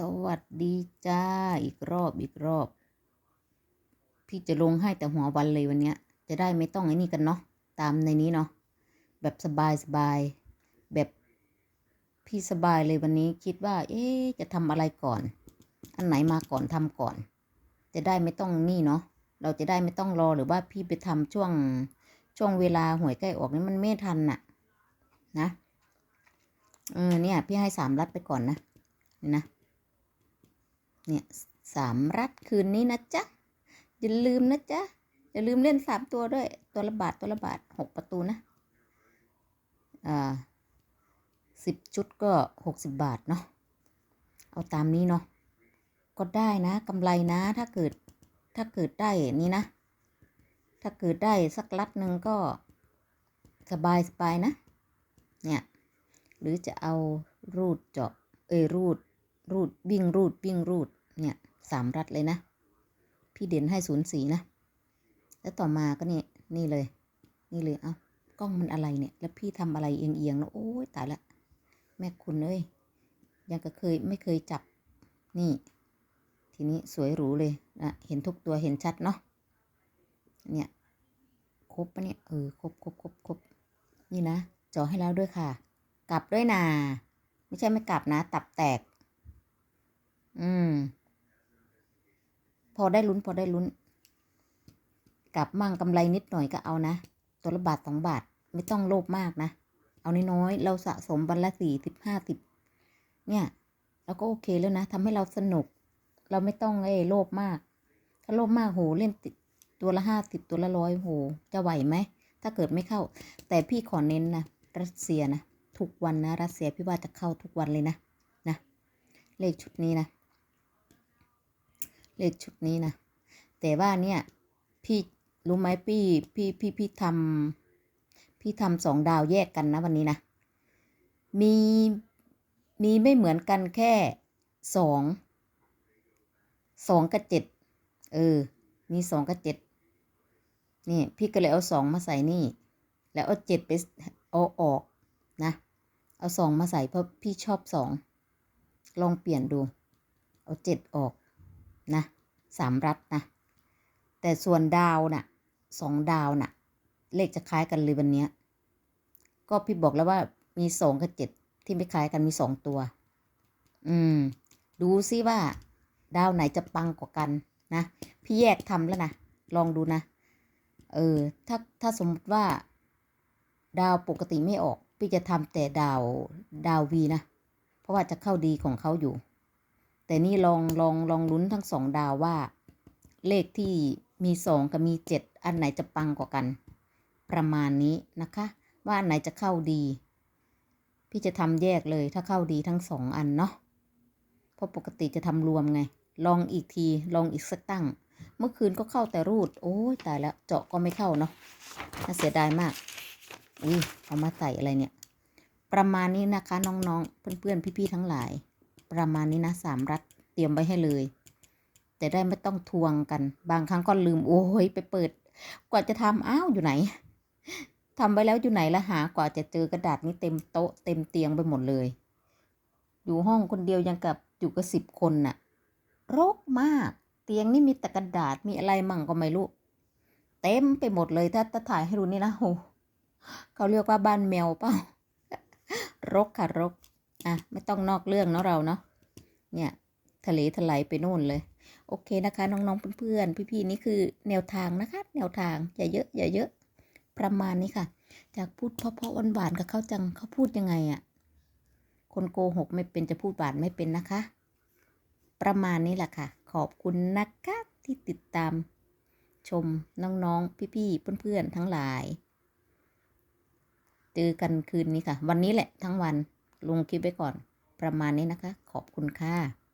สวัสดีจ้า อีกรอบอีกรอบ พี่จะลงให้แต่หัววันเลยวันเนี้ย จะได้ไม่ต้องไอ้นี่กันเนาะ ตามในนี้เนาะ แบบสบายสบายแบบพี่สบายเลยวันนี้คิดว่า เอ๊จะทำอะไรก่อน อันไหนมาก่อนทำก่อน จะได้ไม่ต้องนี่เนาะ เราจะได้ไม่ต้องรอหรือว่าพี่ไปทำช่วงช่วงเวลาหวยใกล้ออกนี่มันไม่ทันน่ะ นะเออเนี่ย พี่ให้สามรัดไปก่อนนะนี่นะ เนี่ยสามรัดคืนนี้นะจ๊ะ อย่าลืมนะจ๊ะ อย่าลืมเล่นสามตัวด้วย ตัวละบาทตัวละบาทหกประตูนะ อ่าสิบชุดก็หกสิบบาทเนาะ เอาตามนี้เนาะ ก็ได้นะกำไรนะถ้าเกิดถ้าเกิดได้นี่นะ ถ้าเกิดได้สักลัดหนึ่งก็สบายสบายนะ เนี่ย หรือจะเอารูดเจาะ เอยรูด รูดวิ่งรูดวิ่งรูด เนี่ยสามรัดเลยนะ พี่เด่นให้ศูนย์สีนะ แล้วต่อมาก็นี่นี่เลย นี่เลย เอากล้องมันอะไรเนี่ย แล้วพี่ทำอะไรเอียงเอียงๆนะโอ้ยตายละแม่คุณเอ้ยยังก็เคยไม่เคยจับนี่ ทีนี้สวยหรูเลยนะเห็นทุกตัวเห็นชัดเนาะเนี่ยครบปะเนี่ยเออครบครบครบครบนี่นะจอให้แล้วด้วยค่ะ กลับด้วยนะไม่ใช่ไม่กลับนะ ตับแตก อืม พอได้ลุ้นพอได้ลุ้น กลับมั่งกำไรนิดหน่อยก็เอานะ ตัวละบาทสองบาทไม่ต้องโลภมากนะ เอาน้อยๆเราสะสมวันละสี่สิบห้าสิบเนี่ยเราก็โอเคแล้วนะทำให้เราสนุก เราไม่ต้องเอ้โลภมาก ถ้าโลภมากโหเล่นติดตัวละห้าสิบตัวละร้อยโหจะไหวไหมถ้าเกิดไม่เข้า แต่พี่ขอเน้นนะรัสเซียนะทุกวันนะรัสเซียพี่ว่าจะเข้าทุกวันเลยนะนะเลขชุดนี้นะ เลขชุดนี้นะ แต่ว่าเนี่ยพี่รู้ไหมพี่พี่พี่พี่ทำพี่ทำสองดาวแยกกันนะวันนี้นะ มีมีไม่เหมือนกันแค่สองสองกับเจ็ดเออ มีสองกับเจ็ดนี่พี่ก็เลยเอาสองมาใส่นี่ แล้วเอาเจ็ดไปเอาออกนะ เอาสองมาใส่เพราะพี่ชอบสองลองเปลี่ยนดู เอาเจ็ดออก นะสามรัดนะ แต่ส่วนดาวน่ะสองดาวน่ะ เลขจะคล้ายกันเลยวันนี้ก็พี่บอกแล้วว่ามีสองกับเจ็ดที่ไม่คล้ายกันมีสองตัว อืม ดูซิว่า ดาวไหนจะปังกว่ากันนะ พี่แยกทำแล้วนะ ลองดูนะ เออ ถ้าถ้าสมมติว่า ดาวปกติไม่ออก พี่จะทำแต่ดาวดาววีนะ เพราะว่าจะเข้าดีของเขาอยู่ แต่นี่ลองลองลองลุ้นทั้งสองดาวว่า เลขที่มีสองกับมีเจ็ดอันไหนจะปังกว่ากัน ประมาณนี้นะคะ ว่าอันไหนจะเข้าดี พี่จะทำแยกเลยถ้าเข้าดีทั้งสองอันเนาะเพราะปกติจะทำรวมไง ลองอีกทีลองอีกสักตั้ง เมื่อคืนก็เข้าแต่รูด โอ้ยตายแล้วเจาะก็ไม่เข้าเนาะน่าเสียดายมากอุ้ยเอามาใส่อะไรเนี่ย ประมาณนี้นะคะน้องๆ เพื่อนๆ พี่ๆ ทั้งหลาย ประมาณนี้นะสามรัดเตรียมไว้ให้เลยแต่ได้ไม่ต้องทวงกัน บางครั้งก็ลืมโอ้ยไปเปิด กว่าจะทำอ้าวอยู่ไหนทำไปแล้วอยู่ไหนละหากว่าจะเจอกระดาษนี้เต็มโต๊ะเต็มเตียงไปหมดเลย อยู่ห้องคนเดียวยังกับอยู่กับสิบคนน่ะรกมาก เตียงนี่มีแต่กระดาษมีอะไรมั่งก็ไม่รู้เต็มไปหมดเลยถ้าถ่ายให้ดูนี่นะโหเขาเรียกว่าบ้านแมวเปล่ารกค่ะรก อะไม่ต้องนอกเรื่องเนาะเราเนาะเนี่ยทะเลถลายไปนู่นเลย โอเคนะคะ น้องๆเพื่อนๆพี่ๆนี่คือแนวทางนะคะ แนวทางอย่าเยอะอย่าเยอะ ประมาณนี้ค่ะ จากพูดเพราะๆหวานๆกับเขาจังเขาพูดยังไงอะ่ะคนโกหกไม่เป็นจะพูดหวานไม่เป็นนะคะ ประมาณนี้แหละค่ะ ขอบคุณนะคะที่ติดตามชมน้องๆ พี่ๆ เพื่อนๆ ทั้งหลาย เจอกันคืนนี้ค่ะ วันนี้แหละทั้งวัน ลงคลิปไว้ก่อน ประมาณนี้นะคะ ขอบคุณค่ะ